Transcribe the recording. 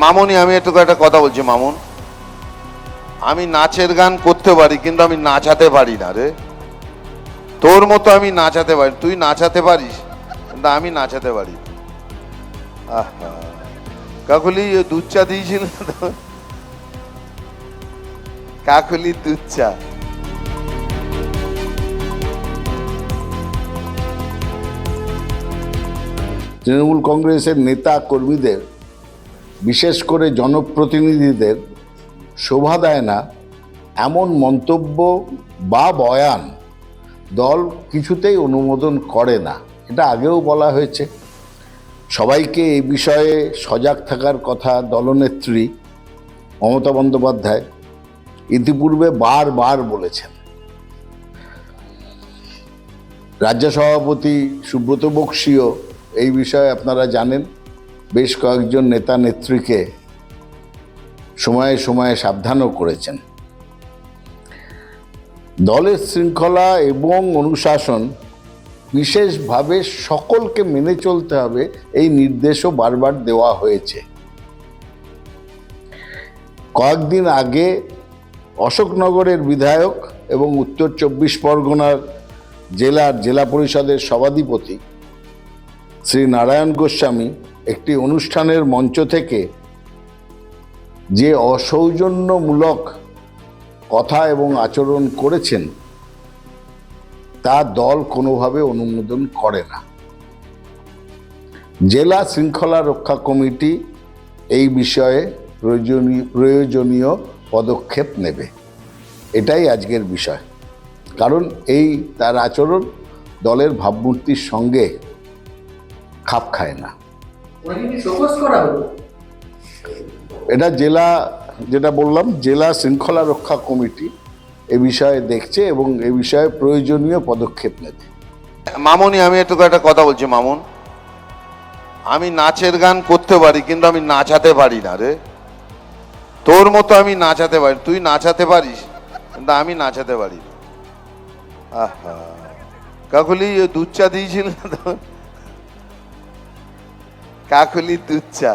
মামুনি, আমি একটু একটা কথা বলছি, মামুন। আমি নাচের গান করতে পারি, কিন্তু আমি নাচাতে পারি না রে। তোর মতো আমি নাচাতে পারি, তুই নাচাতে পারিস, কিন্তু আমি নাচাতে পারি কাকুলি দুধ চা দিয়েছিল? কাকুলি দুধ চা তৃণমূল কংগ্রেসের নেতা কর্মীদের বিশেষ করে জনপ্রতিনিধিদের শোভা দেয় না এমন মন্তব্য বা বয়ান দল কিছুতেই অনুমোদন করে না। এটা আগেও বলা হয়েছে। সবাইকে এই বিষয়ে সজাগ থাকার কথা দলনেত্রী মমতা বন্দ্যোপাধ্যায় ইতিপূর্বে বারবার বলেছেন। রাজ্য সভাপতি সুব্রত বক্সীও এই বিষয়ে আপনারা জানেন। বেশ কয়েকজন নেতা নেত্রীকে সময়ে সময়ে সাবধানও করেছেন। দলের শৃঙ্খলা এবং অনুশাসন বিশেষভাবে সকলকে মেনে চলতে হবে, এই নির্দেশও বারবার দেওয়া হয়েছে। কয়েকদিন আগে অশোকনগরের বিধায়ক এবং উত্তর চব্বিশ পরগনার জেলার জেলা পরিষদের সভাধিপতি শ্রী নারায়ণ গোস্বামী একটি অনুষ্ঠানের মঞ্চ থেকে যে অসৌজন্যমূলক কথা এবং আচরণ করেছেন, তা দল কোনোভাবে অনুমোদন করে না। জেলা শৃঙ্খলা রক্ষা কমিটি এই বিষয়ে প্রয়োজনীয় প্রয়োজনীয় পদক্ষেপ নেবে। এটাই আজকের বিষয়। কারণ এই তার আচরণ দলের ভাবমূর্তির সঙ্গে খাপ খায় না। ওনাকে কি শোকজ করা হলো? এটা জেলা যেটা বললাম জেলা শৃঙ্খলা রক্ষা কমিটি এ বিষয়ে দেখছে এবং এ বিষয়ে প্রয়োজনীয় পদক্ষেপ নেবে। মামুনি আমি একটু একটা কথা বলছি মামুন। আমি নাচের গান করতে পারি কিন্তু আমি নাচাতে পারি না রে। তোর মতো আমি নাচাতে পারি তুই নাচাতে পারিস কিন্তু আমি নাচাতে পারি না। আহা। কাকুলি এ দুধ চা দিয়েছিল তো কাকুলি চা